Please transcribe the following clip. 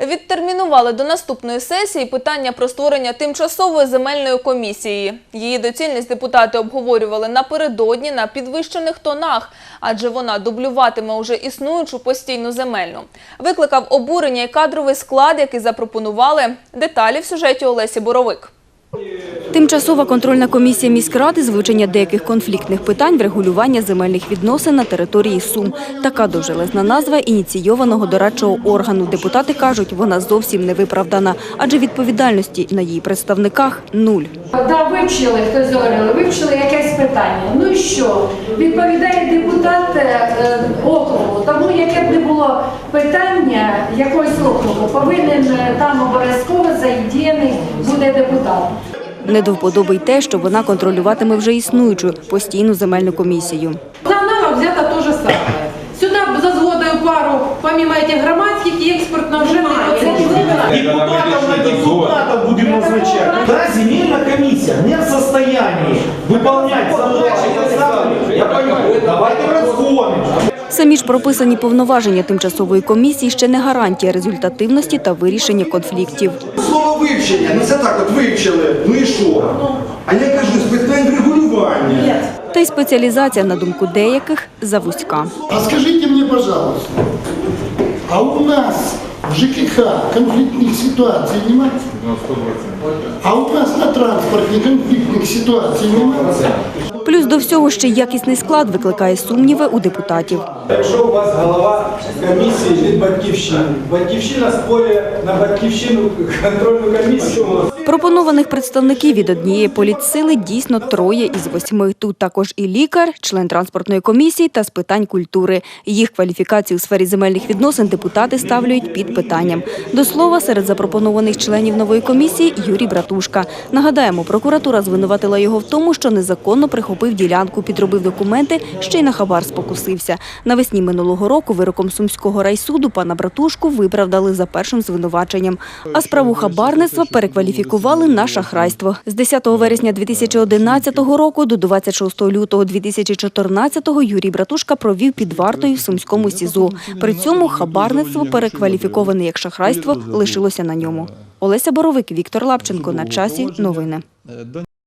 Відтермінували до наступної сесії питання про створення тимчасової земельної комісії. Її доцільність депутати обговорювали напередодні на підвищених тонах, адже вона дублюватиме уже існуючу постійну земельну. Викликав обурення і кадровий склад, який запропонували. Деталі в сюжеті Олесі Боровик. Тимчасова контрольна комісія міськради з вивчення деяких конфліктних питань врегулювання земельних відносин на території Сум. Така довжелезна назва ініційованого дорадчого органу. Депутати кажуть, вона зовсім не виправдана, адже відповідальності на її представниках нуль. Да, вивчили, хтось говорили, вивчили якесь питання. Ну і що? Відповідає депутат е, округу. Тому яке б не було питання якогось округу, повинен е, там обов'язково задіяний буде депутат. Не до вподоби й те, що вона контролюватиме вже існуючу постійну земельну комісію. Основного взято взята теж саме сюди за згодою пару, помимо цих громадських і експортно вже не Депутатов на депутатов будем назначать. Да, земельная не в состоянии Самі ж прописані повноваження тимчасової комісії ще не гарантія результативності та вирішення конфліктів. Слово вивчення, ну це так, от вивчили, ну і що? А я кажу, з питань регулювання. Та й спеціалізація, на думку деяких, завузька. А скажите мне, пожалуйста, а у нас в ЖКХ конфликтных ситуаций нема? А у нас на транспорте конфликтных ситуаций нема? Плюс до всього ще якісний склад викликає сумніви у депутатів. Якщо у вас голова комісії від батьківщини, батьківщина створює на батьківщину контрольну комісію. Пропонованих представників від однієї політсили дійсно троє із восьми. Тут також і лікар, член транспортної комісії та з питань культури. Їх кваліфікацію у сфері земельних відносин депутати ставлять під питанням. До слова, серед запропонованих членів нової комісії Юрій Братушка. Нагадаємо, прокуратура звинуватила його в тому, що незаконно прихопив ділянку, підробив документи, ще й на хабар спокусився. Навесні минулого року вироком Сумського райсуду пана Братушку виправдали за першим звинуваченням. А справу хабарництва перекваліфікували на шахрайство. З 10 вересня 2011 року до 26 лютого 2014 Юрій Братушка провів під вартою в Сумському СІЗО. При цьому хабарництво, перекваліфіковане як шахрайство, лишилося на ньому. Олеся Боровик, Віктор Лапченко. На часі. Новини.